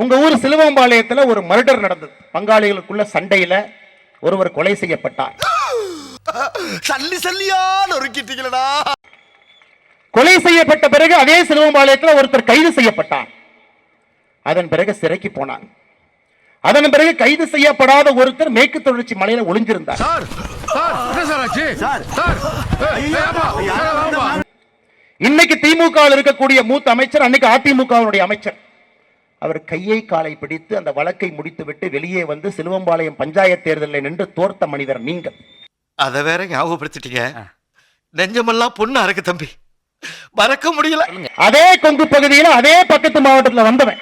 உங்க ஊர் சிலுவம்பாளையத்துல ஒரு மர்டர் நடந்தது. பங்காளிகளுக்குள்ள சண்டையில ஒருவர் கொலை செய்யப்பட்டார். சல்லி சல்லியா நொறுக்கிட்டீங்களடா கொலை செய்யப்பட்ட பிறகு அதே சிலுவம்பாளையத்துல ஒருத்தர் கைது செய்யப்பட்டார். அதன் பிறகு சிறைக்கு போனாங்க அதன் பிறகு கைது செய்யப்படாத ஒருத்தர் மேற்கு தொடர்ச்சி மலையில ஒளிஞ்சிருந்தார். இன்னைக்கு திமுக இருக்கக்கூடிய மூத்த அமைச்சர் அன்னைக்கு அதிமுகவினுடைய அமைச்சர். அவர் கையை காலை பிடித்து அந்த வழக்கை முடித்துவிட்டு வெளியே வந்து சிலுவம்பாளையம் பஞ்சாயத்து தேர்தலில் நின்று தோர்த்த மனிதர் நீங்கள். அத வேற ஞாபகப்படுத்திட்டீங்க. நெஞ்சமெல்லாம் பொண்ணு அறக்கு தம்பி. மறக்க முடியல. அதே கொங்கு பகுதியில் அதே பக்கத்து மாவட்டத்தில் வந்தவன்.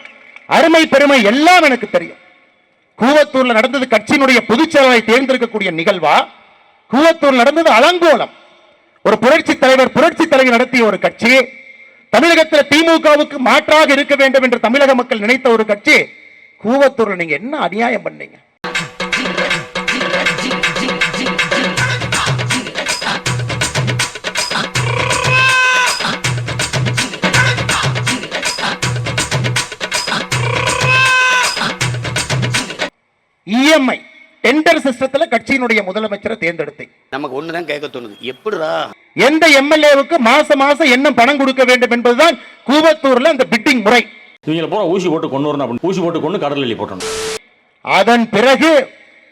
அருமை பெருமை எல்லாம் எனக்கு தெரியும். கூவத்தூர்ல நடந்தது கட்சியினுடைய பொதுச் செயலாளரை தேர்ந்தெடுக்கக்கூடிய நிகழ்வா? கூவத்தூர் நடந்தது அலங்கோலம். ஒரு புரட்சி தலைவர் புரட்சி தலைவர் நடத்திய ஒரு கட்சி. தமிழகத்தில் திமுகவுக்கு மாற்றாக இருக்க வேண்டும் என்று தமிழக மக்கள் நினைத்த ஒரு கட்சி கூவத்தூர்ல நீங்க என்ன அநியாயம் பண்ணீங்க? இஎம்ஐ டெண்டர் சிஸ்டத்துல கட்சியினுடைய முதலமைச்சரை தேர்ந்தெடுத்தேன். நமக்கு ஒண்ணுதான் கேட்க தோணுது. எப்படிடா? எந்த எம்எல்ஏவுக்கு மாசம் மாசம் என்ன பணம் கொடுக்க வேண்டும் என்பதுதான் கூவத்தூர்ல அந்த பிட்டிங் முறை. இவங்களை பூரா ஊசி போட்டு கொண்டு வரணும் அப்படின்னு. ஊசி போட்டு கொண்டு கடல் எள்ளி போட்டணும். அதன் பிறகு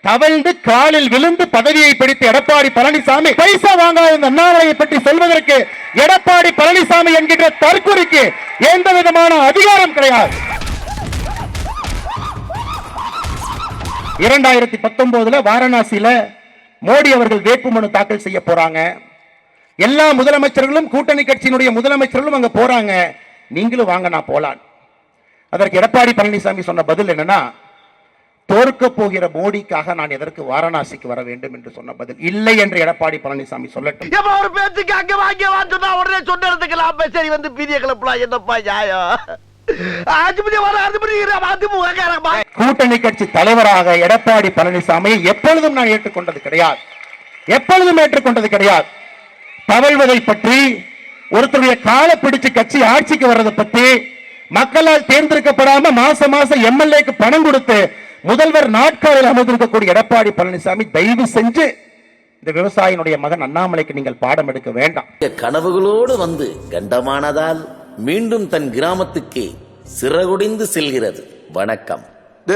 தவழ்ந்து காலில் விழுந்து பதவியை பிடித்த எடப்பாடி பழனிசாமி பைசா வாங்காத இந்த அண்ணாமலையை பற்றி சொல்வதற்கு எடப்பாடி பழனிசாமி என்கின்ற தற்கொலைக்கு எந்த விதமான அதிகாரம் கிடையாது. இரண்டாயிரத்தி பத்தொன்பதுல வாரணாசியில மோடி அவர்கள் வேட்புமனு தாக்கல் செய்ய போறாங்க. எல்லா முதலமைச்சர்களும் கூட்டணி கட்சியினுடைய முதலமைச்சர்களும் அங்க போறாங்க. நீங்களும் வாங்க நான் போலான். அதற்கு எடப்பாடி பழனிசாமி சொன்ன பதில் என்னன்னா தோற்க போகிற மோடிக்காக நான் எதற்கு வாரணாசிக்கு வர வேண்டும் என்று சொன்ன பதில் இல்லை என்று எடப்பாடி பழனிசாமி சொல்லட்டும். ஒரு பேச்சுக்கு அங்க வாங்க சொன்னா உடனே சொன்னதுக்கெல்லாம் சரி வந்து பீதிய கிளப்பலாம் என்னப்பா நியாயம்? கூட்டணி கட்சி தலைவராக எடப்பாடி பழனிசாமியை எப்பொழுதும் நான் ஏற்றுக்கொண்டது கிடையாது. எப்பொழுதும் ஏற்றுக்கொண்டது கிடையாது. தவழ்வதை பற்றி ஒருத்தருடைய காலை பிடிச்சு கட்சி ஆட்சிக்கு வர்றதை பத்தி மக்களால் தேர்ந்தெடுக்கப்படாம மாசம் மாசம் எம்எல்ஏக்கு பணம் கொடுத்து முதல்வர் நாட்காலில் அமர்ந்திருக்கக்கூடிய எடப்பாடி பழனிசாமி தயவு செஞ்சு இந்த விவசாயினுடைய மகன் அண்ணாமலைக்கு நீங்கள் பாடம் எடுக்க வேண்டாம். கனவுகளோடு வந்து கண்டமானதால் மீண்டும் தன் கிராமத்துக்கே சிறகுடிந்து செல்கிறது. வணக்கம்.